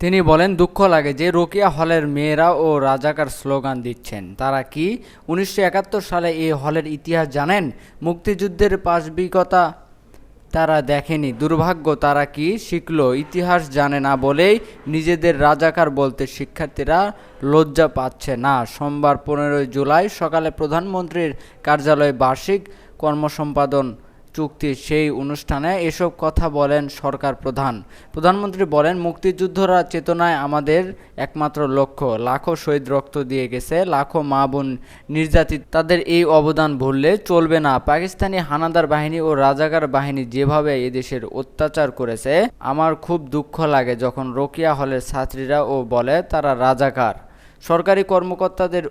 তিনি বলেন, দুঃখ লাগে যে রোকেয়া হলের মেয়েরা ও রাজাকার স্লোগান দিচ্ছেন। তারা কি উনিশশো একাত্তর সালে এই হলের ইতিহাস জানেন? মুক্তিযুদ্ধের পাশবিকতা তারা দেখেনি। দুর্ভাগ্য, তারা কি শিখল? ইতিহাস জানে না বলেই নিজেদের রাজাকার বলতে শিক্ষার্থীরা লজ্জা পাচ্ছে না। সোমবার পনেরোই জুলাই সকালে প্রধানমন্ত্রীর কার্যালয়ে বার্ষিক কর্মসম্পাদন চুক্তির সেই অনুষ্ঠানে এসব কথা বলেন সরকার প্রধান। প্রধানমন্ত্রী বলেন, মুক্তিযুদ্ধরা চেতনায় আমাদের একমাত্র লক্ষ্য। লাখো শহীদ রক্ত দিয়ে গেছে, লাখো মা বোন নির্যাতিত। তাদের এই অবদান ভুললে চলবে না। পাকিস্তানি হানাদার বাহিনী ও রাজাকার বাহিনী যেভাবে এদেশের অত্যাচার করেছে, আমার খুব দুঃখ লাগে যখন রোকিয়া হলের ছাত্রীরা ও বলে, তারা রাজাকার। সরকারি কর্মকর্তাদের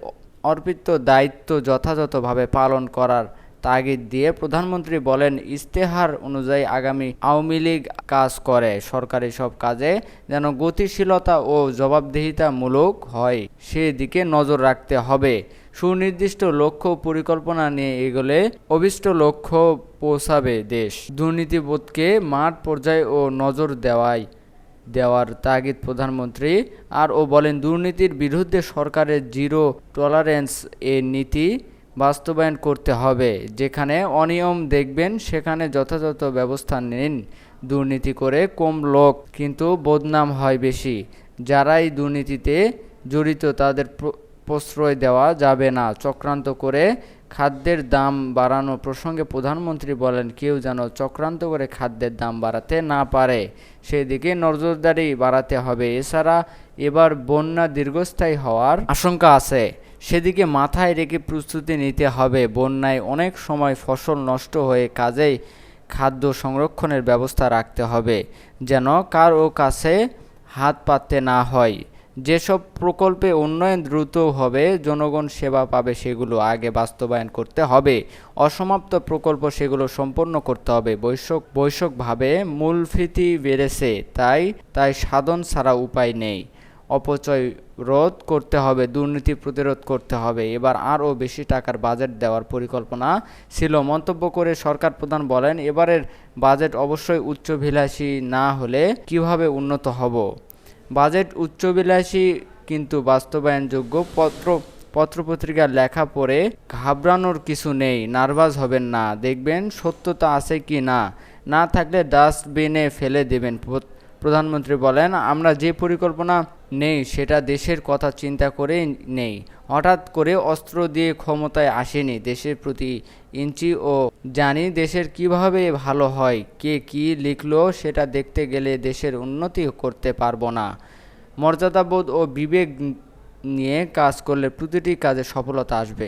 অর্পিত দায়িত্ব যথাযথভাবে পালন করার তাগিদ দিয়ে প্রধানমন্ত্রী বলেন ইস্তেহার অনুযায়ী আগামী আওয়ামী লীগ কাজ করে, সরকারি সব কাজে যেন গতিশীলতা ও জবাবদিহিতামূলক হয়, সেদিকে নজর রাখতে হবে। সুনির্দিষ্ট লক্ষ্য পরিকল্পনা নিয়ে এগোলে অভিষ্ট লক্ষ্য পৌঁছাবে দেশ। দুর্নীতিবোধকে মাঠ পর্যায়ে ও নজর দেওয়ায়, দেওয়ার তাগিদ প্রধানমন্ত্রী আর ও বলেন, দুর্নীতির বিরুদ্ধে সরকারের জিরো টলারেন্স এ নীতি বাস্তবায়ন করতে হবে। যেখানে অনিয়ম দেখবেন, সেখানে যথাযথ ব্যবস্থা নিন। দুর্নীতি করে কম লোক কিন্তু বদনাম হয় বেশি। যারাই দুর্নীতিতে জড়িত, তাদের প্রশ্রয় দেওয়া যাবে না। চক্রান্ত করে খাদ্যের দাম বাড়ানো প্রসঙ্গে প্রধানমন্ত্রী বলেন, কেউ যেন চক্রান্ত করে খাদ্যের দাম বাড়াতে না পারে, সেদিকে নজরদারি বাড়াতে হবে। এছাড়া এবার বন্যা দীর্ঘস্থায়ী হওয়ার আশঙ্কা আছে। সেদিকে মাথায় রেখে প্রস্তুতি নিতে হবে। বন্যায় অনেক সময় ফসল নষ্ট হয়ে কাজেই খাদ্য সংরক্ষণের ব্যবস্থা রাখতে হবে, যেন কারও কাছে হাত পাততে না হয়। যেসব প্রকল্পে উন্নয়ন দ্রুত হবে, জনগণ সেবা পাবে, সেগুলো আগে বাস্তবায়ন করতে হবে। অসমাপ্ত প্রকল্প সেগুলো সম্পন্ন করতে হবে। বৈশক বৈশকভাবে মূলফীতি বেড়েছে, তাই তাই সাধন ছাড়া উপায় নেই। অপচয় রোধ করতে হবে, দুর্নীতি প্রতিরোধ করতে হবে। এবার আরও বেশি টাকার বাজেট দেওয়ার পরিকল্পনা ছিল। মন্তব্য করে সরকার প্রধান বলেন, এবারের বাজেট অবশ্যই উচ্চভিলাষী না হলে কীভাবে উন্নত হব? বাজেট উচ্চবিলাসী কিন্তু বাস্তবায়নযোগ্য পত্র পত্রপত্রিকার লেখা পড়ে ঘাবড়ানোর কিছু নেই। নার্ভাস হবেন না। দেখবেন সত্যতা আছে কি না? না থাকলে ডাস্টবিনে ফেলে দেবেন। প্রধানমন্ত্রী বলেন, আমরা যে পরিকল্পনা নেই, সেটা দেশের কথা চিন্তা করে নেই। হঠাৎ করে অস্ত্র দিয়ে ক্ষমতায় আসেনি দেশের প্রতি ইঞ্চি ও জানি দেশের কীভাবে ভালো হয়, কে কি লিখল সেটা দেখতে গেলে দেশের উন্নতি করতে পারব না। মর্যাদাবোধ ও বিবেক নিয়ে কাজ করলে প্রতিটি কাজে সফলতা আসবে।